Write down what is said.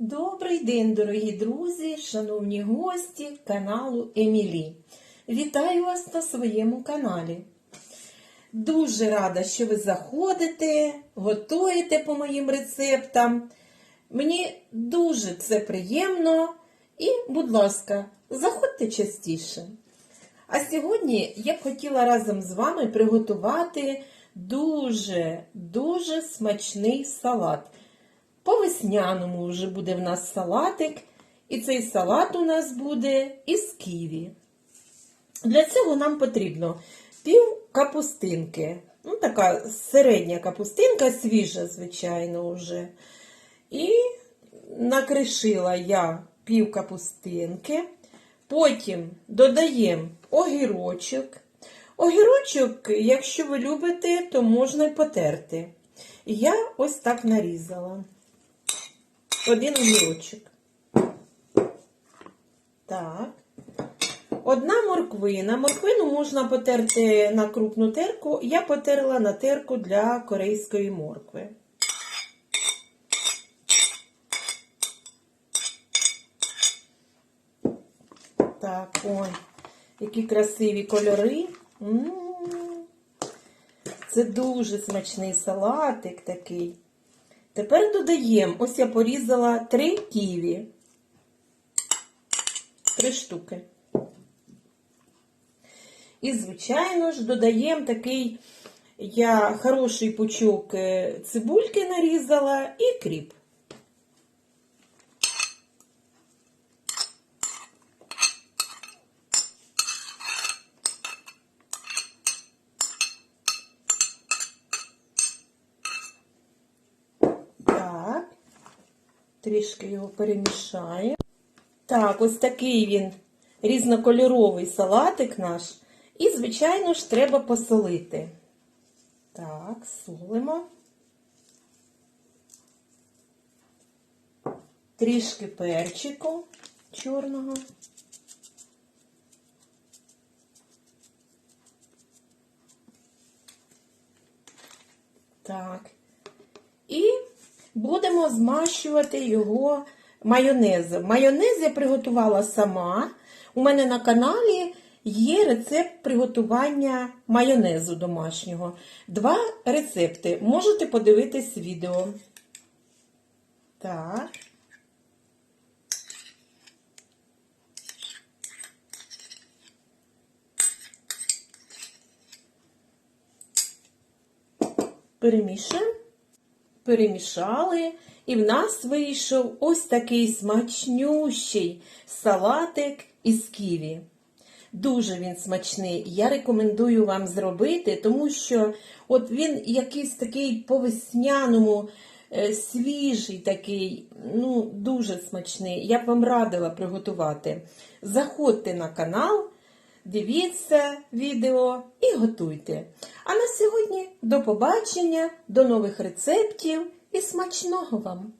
Добрий день, дорогі друзі, шановні гості каналу Емілі. Вітаю вас на своєму каналі. Дуже рада, що ви заходите, готуєте по моїм рецептам. Мені дуже це приємно. І, будь ласка, заходьте частіше. А сьогодні я б хотіла разом з вами приготувати дуже, дуже смачний салат. По весняному вже буде в нас салатик, і цей салат у нас буде із ківі. Для цього нам потрібно пів капустинки. Ну, така середня капустинка, свіжа, звичайно, вже. І накришила я пів капустинки. Потім додаємо огірочок. Огірочок, якщо ви любите, то можна й потерти. Я ось так нарізала. Один огірочок. Так. Одна морквина. Морквину можна потерти на крупну терку. Я потерла на терку для корейської моркви. Так, ой, які красиві кольори. М. Це дуже смачний салатик такий. Тепер додаємо, ось я порізала три ківі. Три штуки. І, звичайно ж, додаємо такий я хороший пучок е, цибульки нарізала і кріп. Так, трішки його перемішаємо. Так, ось такий він різнокольоровий салатик наш. І, звичайно ж, треба посолити. Так, солимо. Трішки перчику чорного. Так. Будемо змащувати його майонезом. Майонез я приготувала сама. У мене на каналі є рецепт приготування майонезу домашнього. Два рецепти. Можете подивитись відео. Так. Перемішуємо перемішали, і в нас вийшов ось такий смачнющий салатик із ківі. Дуже він смачний. Я рекомендую вам зробити, тому що от він якийсь такий по весняному, е, свіжий такий, ну, дуже смачний. Я б вам радила приготувати. Заходьте на канал. Дивіться відео і готуйте. Сьогодні до побачення, до нових рецептів і смачного вам!